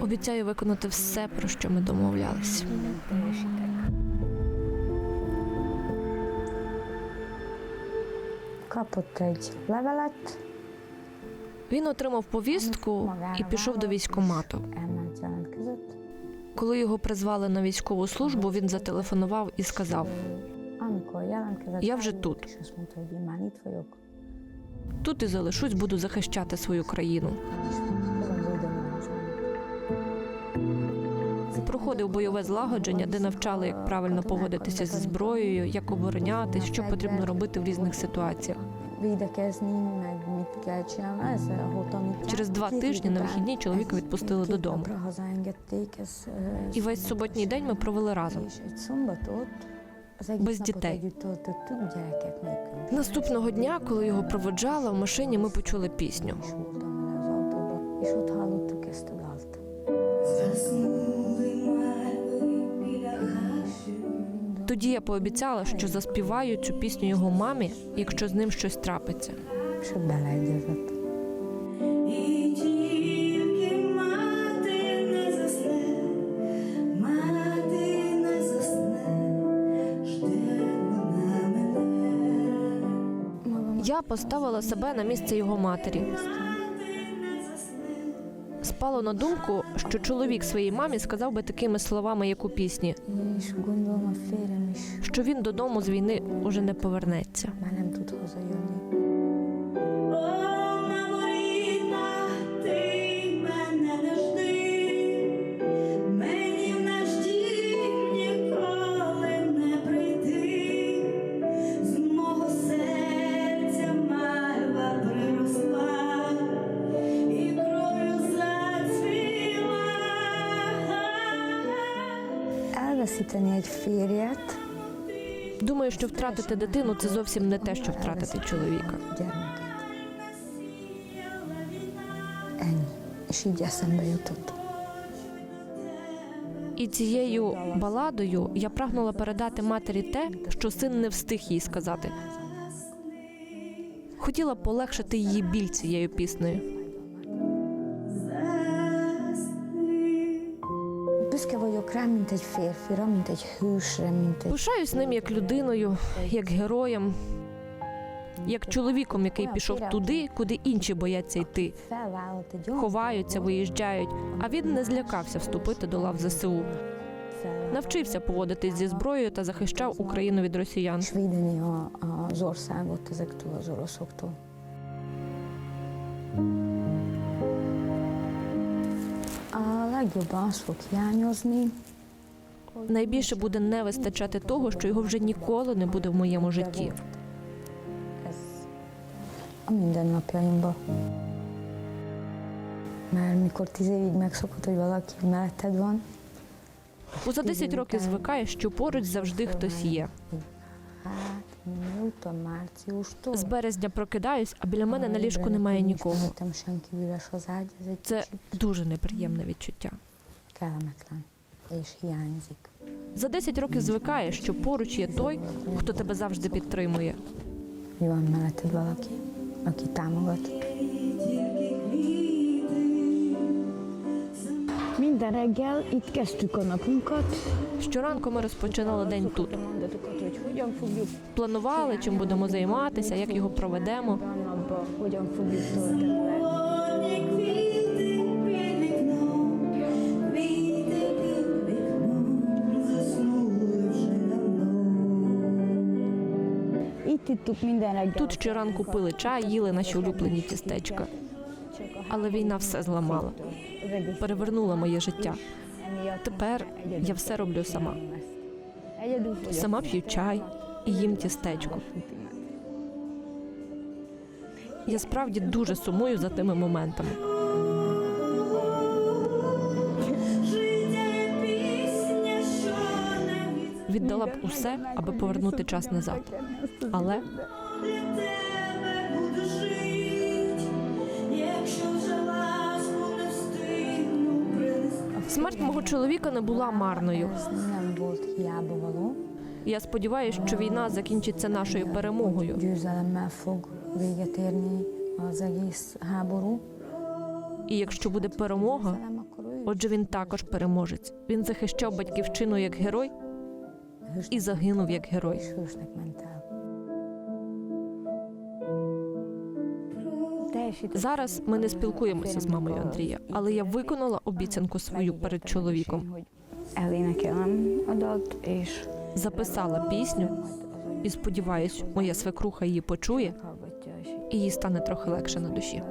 Обіцяю виконати все, про що ми levelet, Він отримав повістку і пішов до військкомату. Коли його призвали на військову службу, він зателефонував і сказав: jelentkezett, Я вже тут. Тут і залишусь, буду захищати свою країну. Проходив бойове злагодження, де навчали, як правильно поводитися зі зброєю, як оборонятись, що потрібно робити в різних ситуаціях. Tanítják. Через два тижні на вихідні чоловіка відпустили додому. е, І весь суботній день ми провели разом. Без дітей. Наступного дня, коли його проводжала в машині, ми почули пісню. Тоді я пообіцяла, що заспіваю цю пісню його мамі, якщо з ним щось трапиться. És ott beleegyezett. І тільки мати не засне, мати не засне, жде вона мене. Я поставила себе на місце його матері. Спало на думку, що чоловік своїй мамі сказав би такими словами, як у пісні, що він додому з війни уже не повернеться. Egy férjet, Думаю, що втратити дитину це зовсім не те, що втратити чоловіка. І цією баладою я прагнула передати матері те, що син не встиг їй сказати. Хотіла полегшити її біль цією піснею. Rá, mint egy férfira, mint egy hősre, mint egy Пишаюсь ним як людиною, як героєм, як чоловіком, який пішов туди, куди інші бояться йти. Ховаються, виїжджають, а він не злякався вступити до лав ЗСУ. Навчився поводитись зі зброєю та захищав Україну від росіян. és védeni Найбільше буде не вистачати того, що його вже nіколи не буде в моєму житті. a mindennapjaimban. Mert mikor tíz évig megszokott, hogy valaki melletted van, за 10 років звикаєш, що поруч завжди хтось є. З березня прокидаюсь, а біля мене на ліжку немає нікого. Це дуже неприємне відчуття. За 10 років звикаєш, що поруч є той, хто тебе завжди підтримує. Hogy Minden reggel itt kezdtük a napunkat. Щоранку ми розпочинали день тут. Планували, чим будемо займатися, як його проведемо. Тут щоранку пили чай, їли наші улюблені тістечка. Але війна все зламала, перевернула моє життя. Тепер я все роблю сама. Сама п'ю чай і їм тістечко. Я справді дуже сумую за тими моментами. Віддала б усе, аби повернути час назад. Але Смерть мого чоловіка не була марною. Я сподіваюся, що війна закінчиться нашою перемогою. І якщо буде перемога, отже, він також переможець. Він захищав батьківщину як герой і загинув як герой. Зараз ми не спілкуємося з мамою Андрія, але я виконала обіцянку свою перед чоловіком. Записала пісню і сподіваюсь, моя свекруха її почує, і їй стане трохи легше на душі.